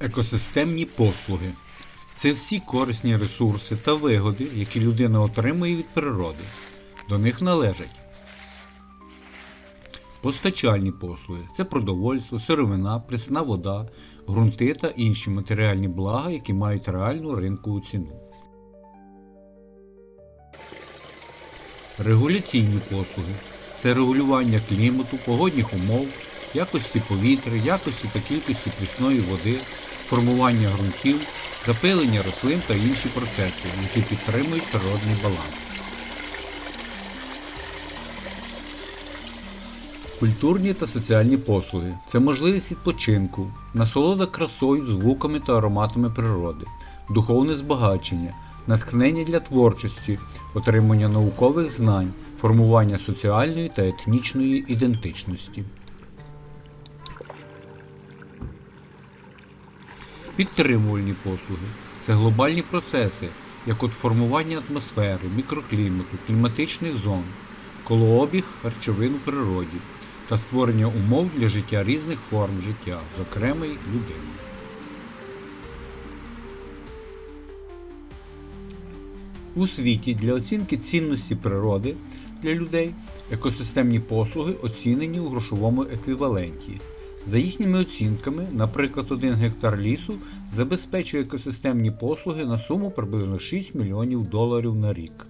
Екосистемні послуги це всі корисні ресурси та вигоди, які людина отримує від природи. До них належать постачальні послуги це продовольство, сировина, прісна вода, ґрунти та інші матеріальні блага, які мають реальну ринкову ціну. Регуляційні послуги це регулювання клімату, погодних умов, якості повітря, якості та кількості прісної води, формування ґрунтів, запилення рослин та інші процеси, які підтримують природний баланс. Культурні та соціальні послуги це можливість відпочинку, насолода красою, звуками та ароматами природи, духовне збагачення, натхнення для творчості, отримання наукових знань, формування соціальної та етнічної ідентичності. Підтримувальні послуги це глобальні процеси, як от формування атмосфери, мікроклімату, кліматичних зон, колообіг харчовин у природі та створення умов для життя різних форм життя, зокрема й людини. У світі для оцінки цінності природи для людей екосистемні послуги оцінені у грошовому еквіваленті. За їхніми оцінками, наприклад, 1 гектар лісу забезпечує екосистемні послуги на суму приблизно 6 мільйонів доларів на рік.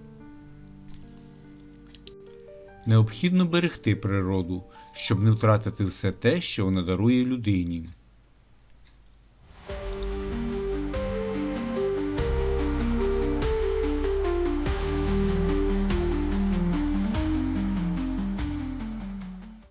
Необхідно берегти природу, щоб не втратити все те, що вона дарує людині.